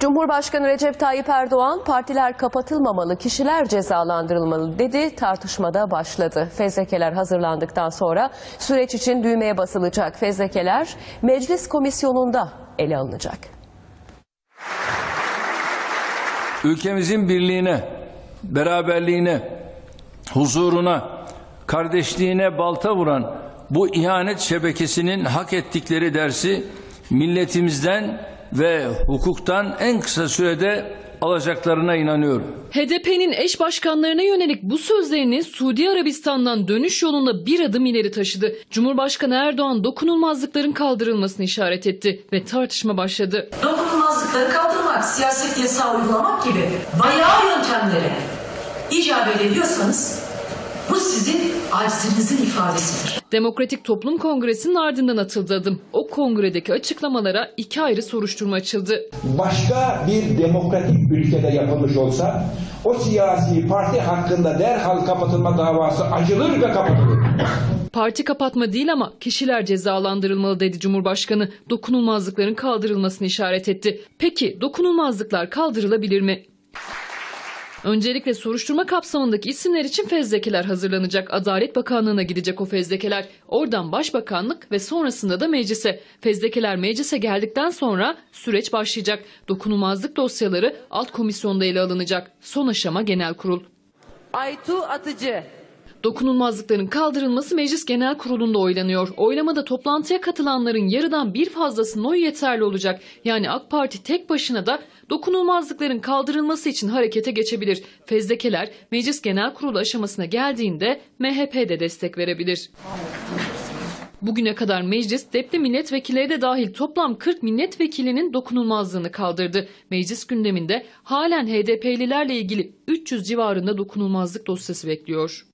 Cumhurbaşkanı Recep Tayyip Erdoğan partiler kapatılmamalı, kişiler cezalandırılmalı dedi. Tartışmada başladı. Fezlekeler hazırlandıktan sonra süreç için düğmeye basılacak. Fezlekeler meclis komisyonunda ele alınacak. ülkemizin birliğine, beraberliğine, huzuruna, kardeşliğine balta vuran bu ihanet şebekesinin hak ettikleri dersi milletimizden ve hukuktan en kısa sürede alacaklarına inanıyorum. HDP'nin eş başkanlarına yönelik bu sözlerini Suudi Arabistan'dan dönüş yolunda bir adım ileri taşıdı. Cumhurbaşkanı Erdoğan dokunulmazlıkların kaldırılmasını işaret etti ve tartışma başladı. dokunulmazlıkları kaldırmak, siyaset yasağı uygulamak gibi bayağı yöntemlere icabet ediyorsanız bu sizin aczinizin ifadesidir. Demokratik Toplum Kongresi'nin ardından atıldı adım. O kongredeki açıklamalara iki ayrı soruşturma açıldı. başka bir demokratik ülkede yapılmış olsa o siyasi parti hakkında derhal kapatılma davası acılır ve kapatılır. Parti kapatma değil ama kişiler cezalandırılmalı dedi Cumhurbaşkanı. Dokunulmazlıkların kaldırılmasını işaret etti. Peki dokunulmazlıklar kaldırılabilir mi? Öncelikle soruşturma kapsamındaki isimler için fezlekeler hazırlanacak. Adalet Bakanlığı'na gidecek o fezlekeler. Oradan Başbakanlık ve sonrasında da meclise. Fezlekeler meclise geldikten sonra süreç başlayacak. Dokunulmazlık dosyaları alt komisyonda ele alınacak. Son aşama genel kurul. Aytu Atıcı. Dokunulmazlıkların kaldırılması Meclis Genel Kurulu'nda oylanıyor. Oylamada toplantıya katılanların yarıdan bir fazlasının oyu yeterli olacak. Yani AK Parti tek başına da dokunulmazlıkların kaldırılması için harekete geçebilir. Fezlekeler Meclis Genel Kurulu aşamasına geldiğinde MHP de destek verebilir. Bugüne kadar meclis depli milletvekilleri de dahil toplam 40 milletvekilinin dokunulmazlığını kaldırdı. Meclis gündeminde halen HDP'lilerle ilgili 300 civarında dokunulmazlık dosyası bekliyor.